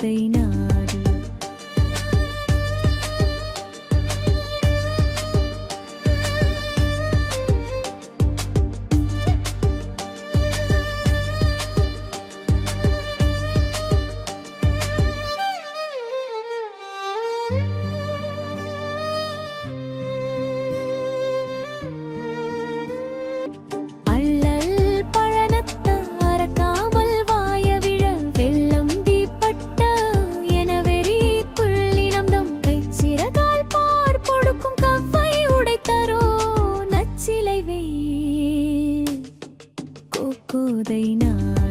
மனதை நாடு thank you না